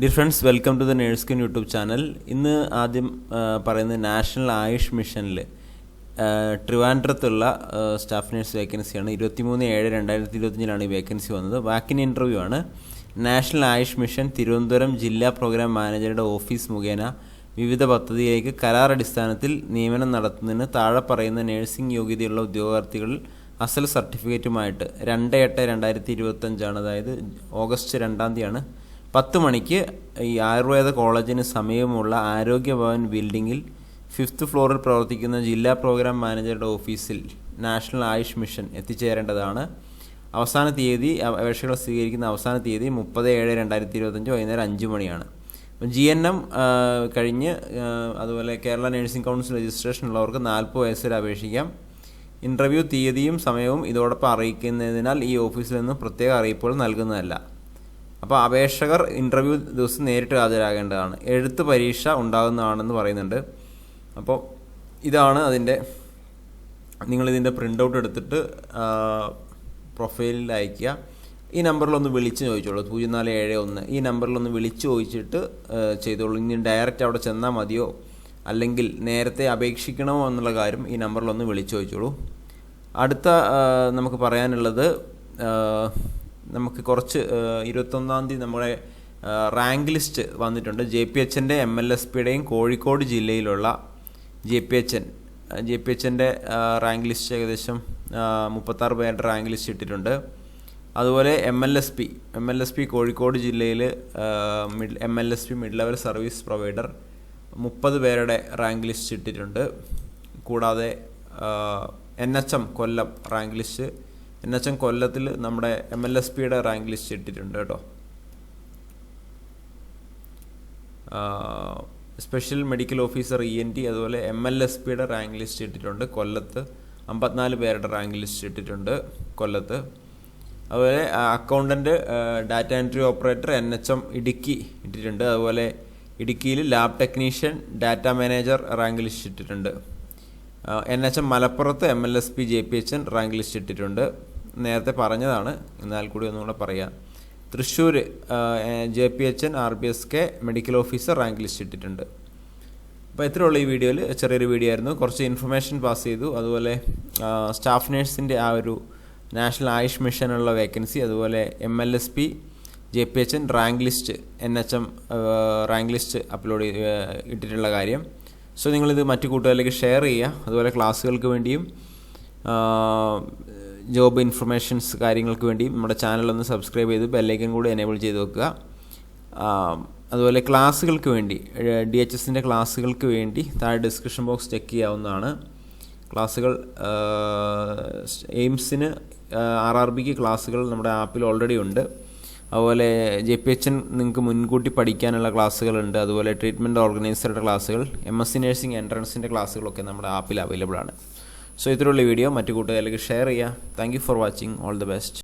Dear friends welcome to the nurseskin YouTube channel ഇന്ന് ആദ്യം പറയുന്നത് നാഷണൽ ആയുഷ് മിഷനിൽ ട്രിവാൻഡ്രത്തുള്ള സ്റ്റാഫ് നേഴ്സ് വേക്കൻസിയാണ് ഇരുപത്തിമൂന്ന് ഏഴ് രണ്ടായിരത്തി ഇരുപത്തിയഞ്ചിലാണ് ഈ വേക്കൻസി വന്നത്. വാക്കിൻ ഇന്റർവ്യൂ ആണ്. നാഷണൽ ആയുഷ് മിഷൻ തിരുവനന്തപുരം ജില്ലാ പ്രോഗ്രാം മാനേജറുടെ ഓഫീസ് മുഖേന വിവിധ പദ്ധതിയിലേക്ക് കരാർ അടിസ്ഥാനത്തിൽ നിയമനം നടത്തുന്നതിന് താഴെ പറയുന്ന നേഴ്സിംഗ് യോഗ്യതയുള്ള ഉദ്യോഗാർത്ഥികൾ അസൽ സർട്ടിഫിക്കറ്റുമായിട്ട് രണ്ട് എട്ട് രണ്ടായിരത്തി ഇരുപത്തഞ്ചാണ് അതായത് ഓഗസ്റ്റ് രണ്ടാം തീയതിയാണ്. പത്ത് മണിക്ക് ഈ ആയുർവേദ കോളേജിന് സമീപമുള്ള ആരോഗ്യഭവൻ ബിൽഡിങ്ങിൽ ഫിഫ്ത്ത് ഫ്ലോറിൽ പ്രവർത്തിക്കുന്ന ജില്ലാ പ്രോഗ്രാം മാനേജറുടെ ഓഫീസിൽ നാഷണൽ ആയുഷ് മിഷൻ എത്തിച്ചേരേണ്ടതാണ്. അവസാന തീയതി അപേക്ഷകൾ സ്വീകരിക്കുന്ന അവസാന തീയതി മുപ്പത് ഏഴ് രണ്ടായിരത്തി ഇരുപത്തഞ്ച് വൈകുന്നേരം അഞ്ച് മണിയാണ്. ജി എൻ എം കഴിഞ്ഞ് അതുപോലെ കേരള നഴ്സിംഗ് കൗൺസിൽ രജിസ്ട്രേഷൻ ഉള്ളവർക്ക് നാൽപ്പത് വയസ്സിൽ അപേക്ഷിക്കാം. ഇന്റർവ്യൂ തീയതിയും സമയവും ഇതോടൊപ്പം അറിയിക്കുന്നതിനാൽ ഈ ഓഫീസിൽ നിന്ന് പ്രത്യേക അറിയിപ്പുകൾ നൽകുന്നതല്ല. അപ്പോൾ അപേക്ഷകർ ഇന്റർവ്യൂ ദിവസം നേരിട്ട് ഹാജരാകേണ്ടതാണ്. എഴുത്ത് പരീക്ഷ ഉണ്ടാകുന്നതാണെന്ന് പറയുന്നുണ്ട്. അപ്പോൾ ഇതാണ് അതിന്റെ നിങ്ങളിതിന്റെ പ്രിന്റ് ഔട്ട് എടുത്തിട്ട് പ്രൊഫൈലിൽ അയയ്ക്കുക. ഈ നമ്പറിലൊന്ന് വിളിച്ച് ചോദിച്ചോളൂ. പൂജ്യം നാല് ഏഴ് ഒന്ന്. ഈ നമ്പറിലൊന്ന് വിളിച്ച് ചോദിച്ചിട്ട് ചെയ്തോളൂ. ഇനി ഡയറക്റ്റ് അവിടെ ചെന്നാൽ മതിയോ? അല്ലെങ്കിൽ നേരത്തെ അപേക്ഷിക്കണമോ എന്നുള്ള കാര്യം ഈ നമ്പറിലൊന്ന് വിളിച്ച് ചോദിച്ചോളൂ. അടുത്ത നമുക്ക് പറയാനുള്ളത് നമുക്ക് കുറച്ച് ഇരുപത്തൊന്നാം തീയതി നമ്മുടെ റാങ്ക് ലിസ്റ്റ് വന്നിട്ടുണ്ട്. ജെ പി എച്ചിന്റെ എം എൽ എസ് പിയുടെയും കോഴിക്കോട് ജില്ലയിലുള്ള J P H N J P H എന്റെ റാങ്ക് ലിസ്റ്റ് ഏകദേശം മുപ്പത്താറ് പേരുടെ റാങ്ക് ലിസ്റ്റ് ഇട്ടിട്ടുണ്ട്. അതുപോലെ M L S P. M L S P Kozhikode ജില്ലയിൽ M L S P mid level service provider മുപ്പത് പേരുടെ റാങ്ക് ലിസ്റ്റ് ഇട്ടിട്ടുണ്ട്. കൂടാതെ N H M Kollam rank list N H M കൊല്ലത്തിൽ നമ്മുടെ എം എൽ എസ് പിയുടെ rank list ഇട്ടിട്ടുണ്ട് കേട്ടോ. Special medical officer E N T അതുപോലെ എം എൽ എസ് പിയുടെ റാങ്ക് ലിസ്റ്റ് ഇട്ടിട്ടുണ്ട്. കൊല്ലത്ത് അമ്പത്തിനാല് പേരുടെ റാങ്ക് ലിസ്റ്റ് ഇട്ടിട്ടുണ്ട് കൊല്ലത്ത്. അതുപോലെ accountant data entry operator N H M Idukki ഇട്ടിട്ടുണ്ട്. അതുപോലെ ഇടുക്കിയിൽ lab technician data manager rank list ഇട്ടിട്ടുണ്ട്. എൻ എച്ച് എം മലപ്പുറത്ത് M L S P J P H N rank list ഇട്ടിട്ടുണ്ട്. നേരത്തെ പറഞ്ഞതാണ് എന്നാൽ കൂടി ഒന്നുകൂടെ പറയാം. Thrissur J P H N R B S K medical officer rank list ഇട്ടിട്ടുണ്ട്. അപ്പോൾ ഉള്ളൂ ഈ വീഡിയോയിൽ ചെറിയൊരു വീഡിയോ ആയിരുന്നു. കുറച്ച് ഇൻഫർമേഷൻ പാസ് ചെയ്തു. അതുപോലെ സ്റ്റാഫ് നേഴ്സിന്റെ ആ ഒരു നാഷണൽ ആയുഷ് മിഷനുള്ള വേക്കൻസി അതുപോലെ M L S P J P H N rank list N H M rank list upload ഇട്ടിട്ടുള്ള കാര്യം. സോ നിങ്ങളിത് മറ്റു കൂട്ടുകാരിലേക്ക് ഷെയർ ചെയ്യുക. അതുപോലെ ക്ലാസ്സുകൾക്ക് വേണ്ടിയും ജോബ് ഇൻഫർമേഷൻസ് കാര്യങ്ങൾക്ക് വേണ്ടിയും നമ്മുടെ ചാനലൊന്ന് സബ്സ്ക്രൈബ് ചെയ്ത് ബെല്ലൈക്കൻ കൂടി എനേബിൾ ചെയ്ത് വെക്കുക. അതുപോലെ ക്ലാസ്സുകൾക്ക് വേണ്ടി ഡി എച്ച് എസിന്റെ ക്ലാസ്സുകൾക്ക് വേണ്ടി താഴെ ഡിസ്ക്രിപ്ഷൻ ബോക്സ് ചെക്ക് ചെയ്യാവുന്നതാണ്. ക്ലാസ്സുകൾ എയിംസിന് ആർ ആർ ബിക്ക് ക്ലാസ്സുകൾ നമ്മുടെ ആപ്പിൽ ഓൾറെഡി ഉണ്ട്. അതുപോലെ ജെ പി എച്ച് എൻ നിങ്ങൾക്ക് മുൻകൂട്ടി പഠിക്കാനുള്ള ക്ലാസ്സുകളുണ്ട്. അതുപോലെ ട്രീറ്റ്മെന്റ് ഓർഗനൈസറുടെ ക്ലാസ്സുകൾ എം എസ് സി നഴ്സിംഗ് എൻട്രൻസിന്റെ ക്ലാസ്സുകളൊക്കെ നമ്മുടെ ആപ്പിൽ അവൈലബിൾ ആണ്. സോ ഇത്രയുള്ള വീഡിയോ മറ്റു കൂട്ടുകാരിലേക്ക് ഷെയർ ചെയ്യുക. Thank for watching all the best